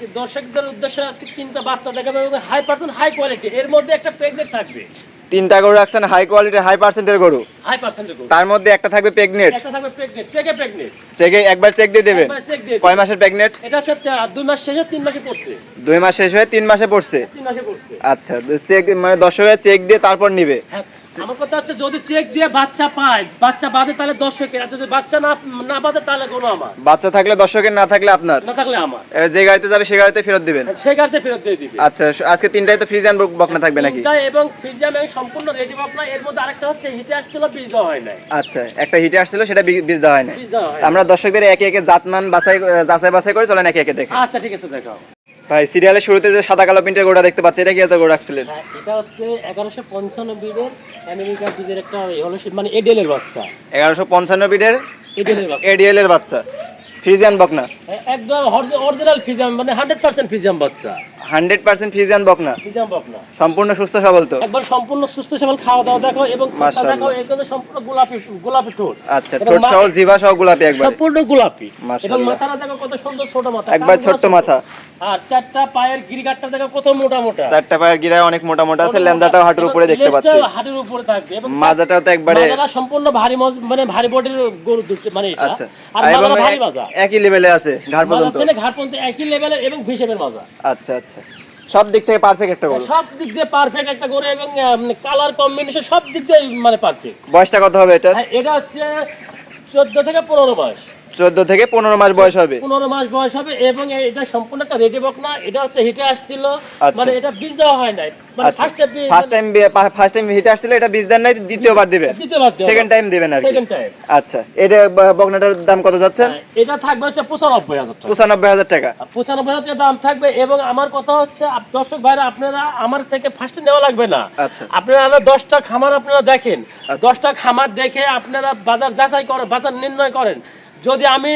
আজকে দর্শকদের উদ্দেশ্যে আজকে তিনটা বাচ্চা দেখাবো এবং হাই পার্সেন্ট হাই কোয়ালিটি এর মধ্যে একটা প্রেগনেন্ট থাকবে। তিনটা গরু রাখছেন হাই কোয়ালিটি হাই পার্সেন্টের গরু। হাই পার্সেন্টের গরু। তার মধ্যে একটা থাকবে প্রেগনেট একটা থাকবে প্রেগনেন্ট চেকে প্রেগনেন্ট চেকে একবার চেক দিয়ে দেবেন। কয় মাসের প্রেগনেট এটা হচ্ছে দুই মাস শেষে তিন মাসে পড়ছে। দুই মাস শেষ হয়ে তিন মাসে পড়ছে। তিন মাসে পড়ছে। আচ্ছা চেক মানে দর্শকের চেক দিয়ে তারপর নিবে। হ্যাঁ, আমার কথা হচ্ছে যদি চেক দিয়ে বাচ্চা পায় বাচ্চা বাদে তাহলে দর্শকের আর যদি বাচ্চা না না বাদে তাহলে কোনো আমার। বাচ্চা থাকলে দর্শকের না থাকলে আপনার? না থাকলে আমার। যে গাড়িতে যাবে গাড়িতে ফেরত দিবেন? সেই গাড়িতে ফেরত দিয়ে দিবে। আচ্ছা আজকে তিনটাই তো ফ্রিজ অ্যান্ড বকনা থাকবে নাকি? তিনটা এবং এবং সম্পূর্ণ রেডি এর মধ্যে আরেকটা হচ্ছে হিটে আসছিল বীজ দেওয়া হয় নাই। আচ্ছা একটা হিটে আসছিল সেটা বীজ দেওয়া হয় হয় আমরা দর্শকদের একে একে জাতমান বাছাই যাচাই বাছাই করে চলেন একে একে দেখে। আচ্ছা ঠিক আছে দেখাও। ভাই সিরিয়ালের শুরুতে যে সাদা কালো প্রিন্টের গোড়া দেখতে পাচ্ছি এটা কি এত গোড়া রাখছিলেন হ্যাঁ, এটা হচ্ছে এগারোশো পঞ্চান্ন বিডের আমেরিকা বীজের একটা হলো মানে এডিএল এর বাচ্চা। এগারোশো পঞ্চান্ন বিডের এডিএল এর বাচ্চা। ফ্রিজ অ্যান্ড বকনা একদম অরিজিনাল ফিজাম মানে হান্ড্রেড পার্সেন্ট ফিজাম বাচ্চা। হান্ড্রেড পার্সেন্ট ফ্রিজ অ্যান্ড বকনা বকনা সম্পূর্ণ সুস্থ সবল তো? একবার সম্পূর্ণ সুস্থ সবল খাওয়া দাওয়া দেখো এবং দেখো এখানে সম্পূর্ণ গোলাপি গোলাপি ঠোঁট। আচ্ছা ঠোঁট সহ জিভা সহ গোলাপি একবার। সম্পূর্ণ গোলাপি। এবং মাথাটা দেখো কত সুন্দর ছোট মাথা। একবার ছোট। মাথা। আর চারটা পায়ের গিরিগাটটা দেখো কত মোটা মোটা। চারটা পায়ের গিরায় অনেক মোটা মোটা আছে লেন্দাটাও হাঁটুর উপরে দেখতে পাচ্ছি। হাঁটুর উপরে থাকবে। এবং মাজাটাও তো একবারে মাজাটা সম্পূর্ণ ভারী মানে ভারী বডির গরু মানে এটা। আচ্ছা। আর মাজাটা ভারী মাজা। একই লেভেলে আছে ঘাড় পর্যন্ত। ঘাট পর্যন্ত একই লেভেলের এবং ভিসেমের মাজা। আচ্ছা আচ্ছা। সব দিক থেকে পারফেক্ট একটা গরু সব দিক দিয়ে পারফেক্ট একটা গরু এবং কালার কম্বিনেশন সব দিক দিয়ে মানে পারফেক্ট বয়সটা কত হবে এটা? এটা হচ্ছে চোদ্দ থেকে পনেরো মাস চোদ্দ থেকে পনেরো মাস বয়স হবে। পনেরো মাস বয়স হবে এবং এটা সম্পূর্ণ একটা রেডি বক না এটা হচ্ছে হিটে আসছিল। আচ্ছা। মানে এটা বীজ দেওয়া হয় নাই। মানে আচ্ছা। ফার্স্ট টাইম ফার্স্ট টাইম হিটে আসছিল এটা বীজ দেন নাই দ্বিতীয়বার দিবে। দ্বিতীয়বার সেকেন্ড টাইম দিবেন আর সেকেন্ড টাইম আচ্ছা। এটা বকনাটার দাম কত যাচ্ছেন এটা থাকবে হচ্ছে পঁচানব্বই হাজার টাকা। পঁচানব্বই হাজার টাকা। পঁচানব্বই হাজার টাকা দাম থাকবে এবং আমার কথা হচ্ছে দর্শক ভাইরা আপনারা আমার থেকে ফার্স্টে নেওয়া লাগবে না। আচ্ছা। আপনারা আরও দশটা খামার আপনারা দেখেন। দশটা খামার দেখে আপনারা বাজার যাচাই করেন বাজার নির্ণয় করেন। যদি আমি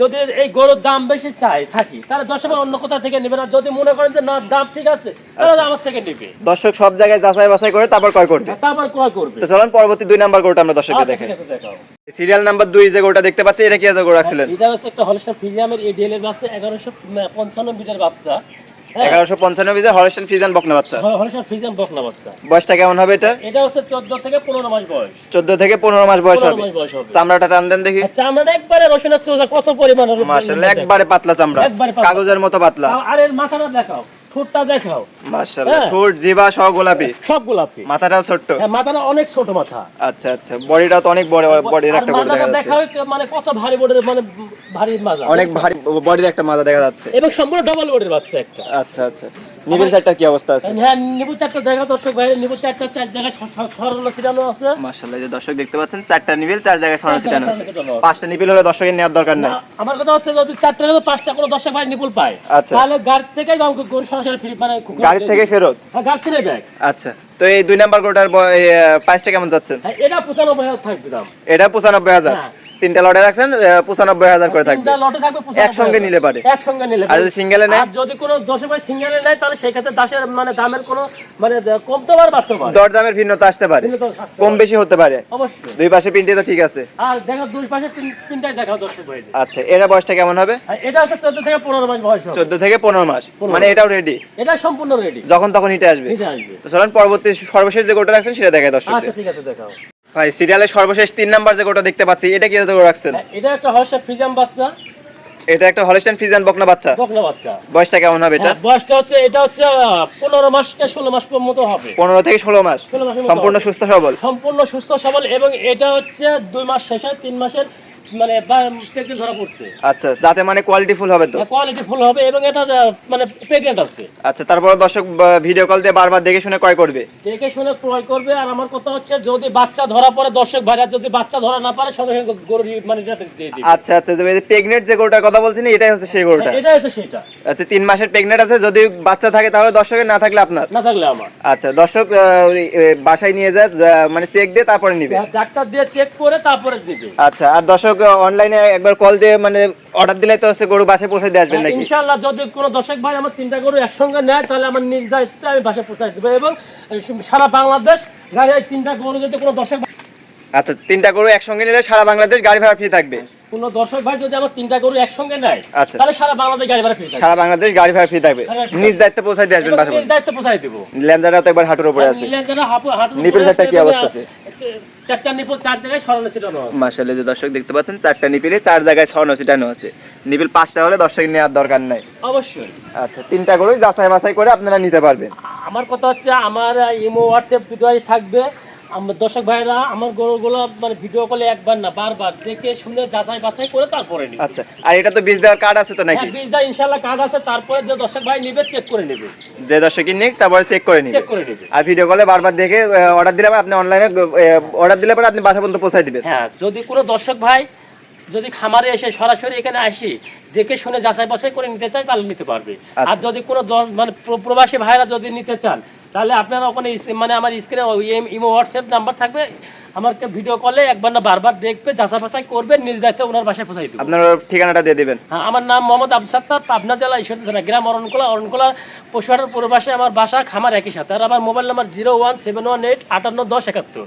যদি এই গরুর দাম বেশি চাই থাকি তাহলে দর্শক অন্য কোথাও থেকে নেবে না? যদি মনে করেন যে না দাম ঠিক আছে তাহলে আমার থেকে নেবে। দর্শক সব জায়গায় যাচাই বাছাই করে তারপর ক্রয় করবে। তারপর ক্রয় করবে। তো চলুন পরবর্তী দুই নাম্বার গরুটা আমরা দর্শককে দেখাই আছে, দেখাও। সিরিয়াল নাম্বার দুই যে গরুটা দেখতে পাচ্ছি এটা কি আছে গরু রাখছিলেন? এটা হচ্ছে একটা হলস্টার ফিজিয়ামের এডিএল এর বাচ্চা এগারোশো পঞ্চান্ন মিটার বাচ্চা। হ্যাঁ, এগারোশো পঞ্চান্ন বিজে হরেশন ফিজান বকনা বাচ্চা। হরেশন ফিজান বকনা বাচ্চা। বয়সটা কেমন হবে এটা? এটা হচ্ছে চোদ্দ থেকে পনেরো মাস বয়স। চোদ্দ থেকে পনেরো মাস বয়স হবে। চামড়াটা টান দেন দেখি। চামড়াটা একবারে রসুনের চোজা কত পরিমাণ মাসাল্লাহ একবারে পাতলা চামড়া। একবারে কাগজের মতো পাতলা। আর এর মাথাটা দেখাও। ঠোঁটটা দেখাও। মার্শাল্লাহ হ্যাঁ। ঠোঁট জিবা সহ গোলাপি? সব গোলাপি। মাথাটাও ছোট্ট? হ্যাঁ মাথাটা অনেক ছোট মাথা। আচ্ছা আচ্ছা বডিটা তো অনেক বড় বডির একটা গরু দেখা যাচ্ছে। মানে কত ভারী বডির মানে ভারী মাজা অনেক ভারী বডির একটা মাজা দেখা যাচ্ছে। এবং সম্পূর্ণ ডবল বডির বাচ্চা একটা। আচ্ছা আচ্ছা। নিবিল চারটার কি অবস্থা আছে? হ্যাঁ নিবু চারটা দেখা দর্শক ভাই নিবু চারটা চার জায়গায় সরানো ছিটানো আছে। মার্শাল্লাহ যে দর্শক দেখতে পাচ্ছেন চারটা নিবিল চার জায়গায় সরানো ছিটানো আছে। পাঁচটা নিবিল হলে দর্শকের নেওয়ার দরকার নাই। আমার কথা হচ্ছে যদি চারটা হলে পাঁচটা কোনো দর্শক ভাই নিপুল পায় আচ্ছা। তাহলে গাড়ি থেকে গরু সরাসরি ফ্রি মানে গাড়ি থেকে ফেরত? হ্যাঁ গাড়ি থেকে ব্যাগ। আচ্ছা তো এই দুই নাম্বার গরুটার প্রাইসটা কেমন যাচ্ছেন হ্যাঁ এটা পঁচানব্বই হাজার থাকবে দাম। এটা পঁচানব্বই হাজার? হ্যাঁ। তিনটা লটে রাখছেন পঁচানব্বই হাজার করে থাকবে। তিনটা লটে থাকবে 95 একসঙ্গে নিলে পারে? একসঙ্গে নিলে আর যদি সিঙ্গেলে নেয়? যদি কোনো দশে ভাই সিঙ্গেলে নেয় তাহলে সেই ক্ষেত্রে দাসের মানে দামের কোনো মানে কমতে পারে বাড়তে পারে। দরদামের ভিন্নতা আসতে পারে। কম বেশি হতে পারে। অবশ্যই। দুই পাশে প্রিন্টে তো ঠিক আছে। আর দেখো দুই পাশে দেখাও দর্শক ভাই। আচ্ছা বয়সটা কেমন হবে? এটা হচ্ছে চোদ্দ থেকে পনেরো মাস বয়স হবে। চোদ্দ থেকে পনেরো মাস। মানে এটাও রেডি এটা সম্পূর্ণ রেডি যখন তখন হিটে আসবে। আসবে। তো চলেন পরবর্তী সর্বশেষ যে গোটা রাখছেন সেটা দেখায় দর্শক আচ্ছা ঠিক আছে দেখাও। ভাই সিরিয়ালের সর্বশেষ তিন নাম্বার যে গোটা দেখতে পাচ্ছি এটা কি করে রাখছেন? হ্যাঁ, এটা একটা হর্ষা ফ্রিজাম বাচ্চা। এটা একটা হলস্টাইন ফিজান বকনা বাচ্চা? বকনা বাচ্চা। বয়সটা কেমন হবে এটা? হ্যাঁ, বয়সটা হচ্ছে এটা হচ্ছে পনেরো মাস থেকে ষোলো মাস পর্যন্ত হবে। পনেরো থেকে ষোলো মাস। ষোলো মাসের সম্পূর্ণ সুস্থ সবল। সম্পূর্ণ সুস্থ সবল এবং এটা হচ্ছে 2 মাস শেষে 3 মাসের। মানে প্রেগনেন্ট ধরা পড়ছে। আচ্ছা যাতে মানে কোয়ালিটি ফুল হবে তো। কোয়ালিটি ফুল হবে এবং এটা মানে প্রেগনেন্ট আছে। আচ্ছা তারপর দর্শক ভিডিও কল দিয়ে বারবার দেখে শুনে ক্রয় করবে। দেখে শুনে ক্রয় করবে আর আমার কথা হচ্ছে যদি বাচ্চা ধরা পড়ে দর্শক ভাইরা যদি বাচ্চা ধরা না পারে সঙ্গে সঙ্গে গরু মানে দিয়ে দিবে। আচ্ছা আচ্ছা যে প্রেগনেন্ট যে গরুটার কথা বলছেন এটাই হচ্ছে সেই গরুটা। এটা হচ্ছে সেটা। আচ্ছা তিন মাসের প্রেগনেন্ট আছে যদি বাচ্চা থাকে তাহলে দর্শকের না থাকলে আপনার? না থাকলে আমার। আচ্ছা দর্শক বাসায় নিয়ে যায় মানে চেক দিয়ে তারপরে নিবে। ডাক্তার দিয়ে চেক করে তারপরে দিবে। আচ্ছা আর দর্শক অনলাইনে একবার কল দিয়ে মানে অর্ডার দিলে তো হচ্ছে গরু বাসায় পৌঁছে দিয়ে আসবেন নাকি? ইনশাআল্লাহ যদি কোনো দর্শক ভাই আমার তিনটা গরু একসঙ্গে নেয় তাহলে আমার নিজ দায়িত্বে আমি পৌঁছাই দেবো এবং সারা বাংলাদেশ গাড়ি তিনটা গরু যদি কোনো দর্শক আচ্ছা তিনটা গরু একসঙ্গে নিলে সারা বাংলাদেশ গাড়ি ভাড়া ফ্রি থাকবে? কোনো দর্শক ভাই যদি আমার তিনটা গরু একসঙ্গে নেয় আচ্ছা। তাহলে সারা বাংলাদেশ গাড়ি ভাড়া যাবে সারা বাংলাদেশ গাড়ি ভাড়া ফ্রি থাকবে। হ্যাঁ, নিজ দায়িত্বে পৌঁছায় দিয়ে আসবেন বাসা নিজ দায়িত্ব দেবো। তো একবার হাঁটুর উপরে আছে। নিলেন হাঁটুর কি অবস্থা আছে? চারটা নিপল চার জায়গায় সরানো ছিটানো আছে। যে দর্শক দেখতে পাচ্ছেন চারটা নিপিলে চার জায়গায় ছিটানো আছে। নিপিল পাঁচটা হলে দর্শক নেওয়ার দরকার নাই। অবশ্যই। আচ্ছা তিনটা গরুই যাচাই বাছাই করে আপনারা নিতে পারবেন। আমার কথা হচ্ছে আমার ইমো হোয়াটসঅ্যাপ দুটোই থাকবে। আমার দর্শক ভাইরা আমার গরুগুলো মানে ভিডিও কলে একবার না বারবার দেখে শুনে যাচাই বাছাই করে তারপরে নিবে। আচ্ছা আর এটা তো বীজ দেওয়ার কার্ড আছে তো নাকি? হ্যাঁ বীজটা ইনশাল্লাহ কার্ড আছে তারপরে যে দর্শক ভাই নিবে চেক করে নেবে। যে দর্শকই নিক তারপরে চেক করে নিবে। চেক করে নেবে। আর ভিডিও কলে বারবার দেখে অর্ডার দিলে আপনি অনলাইনে অর্ডার দিলে পরে আপনি বাসা পর্যন্ত পৌঁছায় দিবেন। হ্যাঁ যদি কোনো দর্শক ভাই যদি খামারে এসে সরাসরি এখানে আসি দেখে শুনে যাচাই বাছাই করে নিতে চায় তাহলে নিতে পারবে। আর আচ্ছা। যদি কোনো মানে প্রবাসী ভাইরা যদি নিতে চান তাহলে আপনারা ওখানে মানে আমার স্ক্রিনে ইমো হোয়াটসঅ্যাপ নাম্বার থাকবে। আমাকে ভিডিও কলে একবার না বারবার দেখবে যাচা ফাঁসাই করবে নিজ দায়িত্বে ওনার বাসায় পৌঁছাই দেবে। আপনার ঠিকানাটা দিয়ে দেবেন। হ্যাঁ আমার নাম মোহাম্মদ আবু সাত্তার পাবনা জেলা ঈশ্বর থানা গ্রাম অরণকোলা অরণকোলা পশুহাটের পূর্বাসে আমার বাসা খামার একই সাথে। আর আমার mobile number zero one seven one eight আটান্ন দশ একাত্তর।